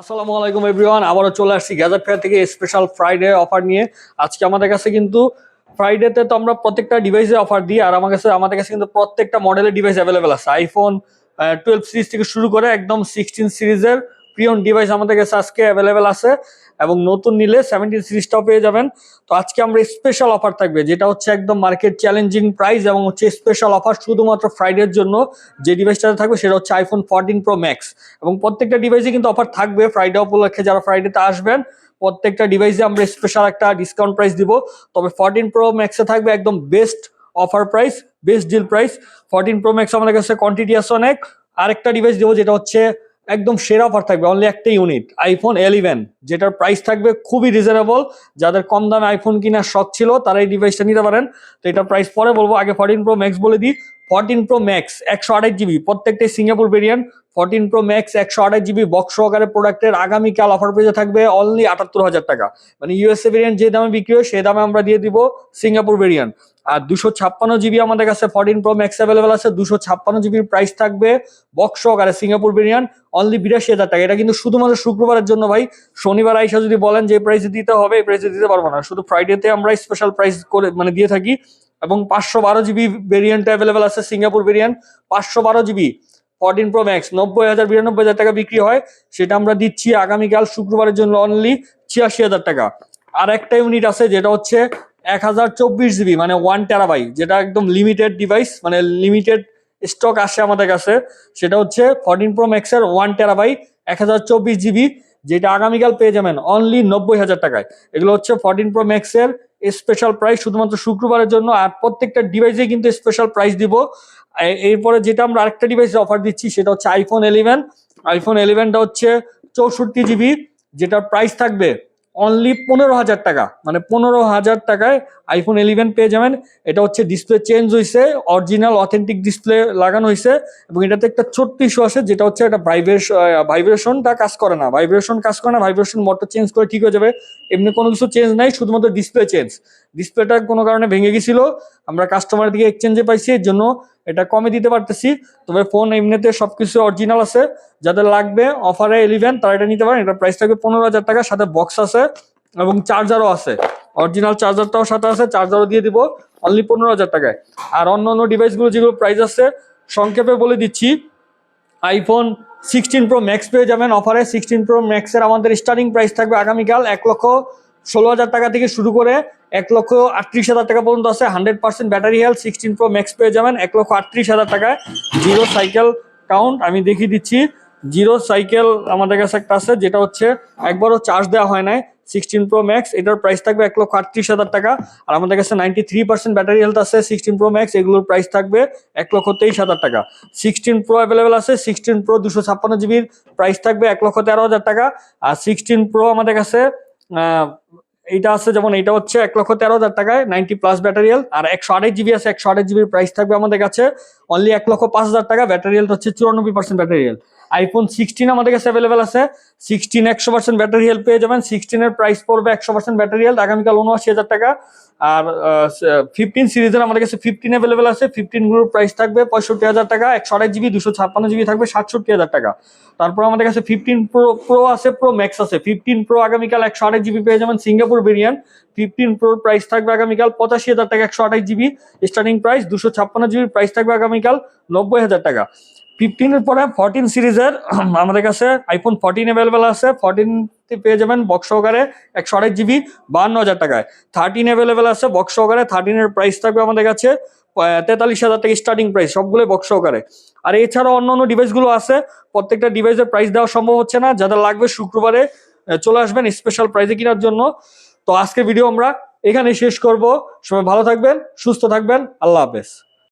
আসসালামু আলাইকুম এভরিওয়ান আবারও চলে আসছি গ্যাজার ফেয়ার থেকে স্পেশাল ফ্রাইডে অফার নিয়ে। আজকে আমাদের কাছে কিন্তু ফ্রাইডেতে তো আমরা প্রত্যেকটা ডিভাইসে অফার দিই, আর আমার কাছে, আমাদের কাছে কিন্তু প্রত্যেকটা মডেলের ডিভাইস অ্যাভেলেবেল আছে। আইফোন টুয়েলভ সিরিজ থেকে শুরু করে একদম সিক্সটিন সিরিজের প্রিয়ন ডিভাইস আমাদের কাছে আজকে অ্যাভেলেবেল আছে। এবং নতুন নিলে সেভেন্টিন সিরিজটাও পেয়ে যাবেন। তো আজকে আমরা স্পেশাল অফার থাকবে, যেটা হচ্ছে একদম মার্কেট চ্যালেঞ্জিং প্রাইস এবং হচ্ছে স্পেশাল অফার শুধুমাত্র ফ্রাইডের জন্য। যে ডিভাইসটাতে থাকবে সেটা হচ্ছে আইফোন ফোরটিন প্রো ম্যাক্স এবং প্রত্যেকটা ডিভাইসে কিন্তু অফার থাকবে ফ্রাইডে উপলক্ষে যারা ফ্রাইডেতে আসবেন, প্রত্যেকটা ডিভাইসে আমরা স্পেশাল একটা ডিসকাউন্ট প্রাইস দিব। তবে ফোরটিন প্রো ম্যাক্সে থাকবে একদম best offer price best deal price fourteen pro max আমাদের কাছে কোয়ান্টিটি আছে অনেক। আরেকটা ডিভাইস দেবো যেটা হচ্ছে একদম সেরা অফার থাকবে অনলি একটা ইউনিট আইফোন এলিভেন যেটার প্রাইস থাকবে খুবই রিজনেবল যাদের কম দামে আইফোন কিনার শখ ছিল তারা এই ডিভাইসটা নিতে পারেন। তো এটার প্রাইস পরে বলব, আগে ফর্টিন প্রো ম্যাক্স বলে দিই ফোরটিন প্রো ম্যাক্স একশো আঠাশ জিবি প্রত্যেকটাই Singapore variant fourteen pro max একশো আঠাশ জিবি বক্স সহকারে প্রোডাক্টের আগামীকাল অফার পেজে থাকবে অনলি আটাত্তর হাজার টাকা। মানে ইউএসএ ভেরিয়েন্ট যে দামে বিক্রি হয় সেই দামে আমরা দিয়ে দিব সিঙ্গাপুর ভেরিয়েন্ট আর দুশো ছাপ্পান্ন জিবি আমাদের কাছে ফোরটিন প্রো ম্যাক্স অ্যাভেলেবেল আছে, দুশো ছাপ্পান্ন জিবির প্রাইস থাকবে বক্স সহকারে সিঙ্গাপুর ভেরিয়েন্ট অনলি বিরাশি হাজার টাকা। এটা কিন্তু শুধুমাত্র শুক্রবারের জন্য ভাই, শনিবার আইসা যদি বলেন যে প্রাইসে দিতে হবে, এই প্রাইসে দিতে পারব না। শুধু ফ্রাইডেতে আমরা স্পেশাল প্রাইস করে মানে দিয়ে থাকি এবং পাঁচশো বারো জিবি ভেরিয়েন্ট অ্যাভেলেবেল আছে, সিঙ্গাপুর ভেরিয়েন্ট পাঁচশো বারো জিবি ফোরটিন প্রো ম্যাক্স নব্বই হাজার বিরানব্বই হাজার টাকা বিক্রি হয়। সেটা আমরা দিচ্ছি আগামীকাল শুক্রবারের জন্য অনলি ছিয়াশি হাজার টাকা। আর একটা ইউনিট আছে যেটা হচ্ছে এক হাজার চব্বিশ জিবি মানে ওয়ান টেরাবাই যেটা একদম লিমিটেড ডিভাইস মানে লিমিটেড স্টক আসে আমাদের কাছে। সেটা হচ্ছে ফোরটিন প্রো ম্যাক্সের ওয়ান টেরাবাই এক হাজার চব্বিশ জিবি, যেটা আগামীকাল পেয়ে যাবেন অনলি নব্বই হাজার টাকায়। এগুলো হচ্ছে ফোরটিন প্রো ম্যাক্সের স্পেশাল প্রাইস শুধুমাত্র শুক্রবারের জন্য আর প্রত্যেকটা ডিভাইসে কিন্তু স্পেশাল প্রাইস দিব। এরপরে যেটা আমরা আরেকটা ডিভাইসে অফার দিচ্ছি, সেটা হচ্ছে আইফোন ইলেভেন আইফোন ইলেভেনটা হচ্ছে চৌষট্টি জিবি যেটার প্রাইস থাকবে অনলি পনেরো হাজার টাকা। মানে পনেরো হাজার টাকায় আইফোন ইলেভেন পেয়ে যাবেন। এটা হচ্ছে ডিসপ্লে চেঞ্জ হয়েছে অরিজিনাল অথেন্টিক ডিসপ্লে লাগানো হয়েছে এবং এটাতে একটা ছোট্ট ইস্যু আছে, যেটা হচ্ছে একটা ভাইব্রেশন ভাইব্রেশনটা কাজ করে না। ভাইব্রেশন কাজ করে না ভাইব্রেশন মোটর চেঞ্জ করে ঠিক হয়ে যাবে। এমনি কোনো কিছু চেঞ্জ নাই, শুধুমাত্র ডিসপ্লে চেঞ্জ ডিসপ্লেটা কোনো কারণে ভেঙে গেছিল। আমরা কাস্টমারের দিকে এক্সচেঞ্জে পাইছি, এর জন্য এটা কমে দিতে পারতেছি। তবে ফোন এমনিতে সবকিছু অরিজিনাল আছে। যাদের লাগবে অফারে ইলেভেন তারা এটা নিতে পারেন। এটা প্রাইস থাকবে পনেরো হাজার টাকা, সাথে বক্স আছে এবং চার্জারও আছে। অরিজিনাল চার্জারটাও সাথে আছে চার্জারও দিয়ে দিব অনলি পনেরো হাজার টাকায়। আর অন্য অন্য ডিভাইসগুলো যেগুলো প্রাইস আছে, সংক্ষেপে বলে দিচ্ছি। আইফোন সিক্সটিন প্রো ম্যাক্স পেয়ে যাবেন অফারে সিক্সটিন প্রো ম্যাক্সের আমাদের স্টার্টিং প্রাইস থাকবে আগামীকাল এক লক্ষ ষোলো হাজার টাকা থেকে শুরু করে এক লক্ষ আটত্রিশ হাজার টাকা পর্যন্ত আছে hundred percent battery health sixteen pro max পেয়ে যাবেন। এক লক্ষ আটত্রিশ হাজার টাকায় জিরো সাইকেল কাউন্ট আমি দেখিয়ে দিচ্ছি। জিরো সাইকেল আমাদের কাছে একটা আছে, যেটা হচ্ছে একবারও চার্জ দেওয়া হয় নাই সিক্সটিন প্রো ম্যাক্স এটার প্রাইস থাকবে এক লক্ষ আটত্রিশ হাজার টাকা। আর আমাদের কাছে ninety three percent battery health আছে সিক্সটিন প্রো ম্যাক্স এগুলোর প্রাইস থাকবে এক লক্ষ তেইশ হাজার টাকা। সিক্সটিন প্রো অ্যাভেলেবেল আছে সিক্সটিন প্রো দুশো ছাপ্পান্ন জিবির প্রাইস থাকবে এক লক্ষ তেরো হাজার টাকা। আর সিক্সটিন প্রো আমাদের কাছে এইটা আছে যেমন এটা হচ্ছে এক লক্ষ তেরো হাজার টাকায় নাইনটি প্লাস ব্যাটারিয়াল আর একশো আঠাশ জিবি আছে, একশো আঠাশ জিবির প্রাইস থাকবে আমাদের কাছে। অনলি এক লক্ষ পাঁচ হাজার টাকা ব্যাটারিয়াল হচ্ছে চুরানব্বই পার্সেন্ট ব্যাটারিয়াল আইফোন সিক্সটিন আমাদের কাছে অ্যাভেলেবেল আছে। সিক্সটিন একশো পার্সেন্ট ব্যাটারি হেল্প পেয়ে যাবেন। সিক্সটিনের প্রাইস পড়বে একশো পার্সেন্ট ব্যাটারি হেলথ আগামীকাল উনআশি হাজার টাকা। আর ফিফটিন সিরিজের আমাদের কাছে ফিফটিন অ্যাভেলেবেল আছে। ফিফটিনগুলোর প্রাইস থাকবে পঁয়ষট্টি হাজার টাকা, একশো আঠাশ জিবি দুশো ছাপ্পান্ন জিবি থাকবে সাতষট্টি হাজার টাকা। তারপর আমাদের কাছে ফিফটিন প্রো প্রো আছে প্রো ম্যাক্স আছে। ফিফটিন প্রো আগামীকাল একশো আঠাশ জিবি পেয়ে যাবেন সিঙ্গাপুর ভেরিয়েন্ট ফিফটিন প্রোর প্রাইস থাকবে আগামীকাল পঁচাশি হাজার টাকা, একশো আঠাশ জিবি স্টার্টিং প্রাইস দুশো ছাপ্পান্ন জিবির প্রাইস থাকবে আগামীকাল নব্বই হাজার টাকা। ফিফটিনের পরে ফোরটিন সিরিজের আমাদের কাছে আইফোন ফোরটিন অ্যাভেলেবেল আছে। ফোরটিন পেয়ে যাবেন বক্স সহকারে একশো আঠাশ জিবি বান্ন হাজার টাকায়। থার্টিন অ্যাভেলেবেল আছে বক্স সহকারে থার্টিনের প্রাইস থাকবে আমাদের কাছে তেতাল্লিশ হাজার টাকা স্টার্টিং প্রাইস সবগুলোই বক্স সহকারে আর এছাড়াও অন্য অন্য ডিভাইসগুলো আছে, প্রত্যেকটা ডিভাইসের প্রাইস দেওয়া সম্ভব হচ্ছে না, যাদের লাগবে শুক্রবারে চলে আসবেন স্পেশাল প্রাইসে কেনার জন্য। তো আজকে ভিডিও আমরা এখানে শেষ করব। সবাই ভালো থাকবেন, সুস্থ থাকবেন, আল্লাহ হাফেজ।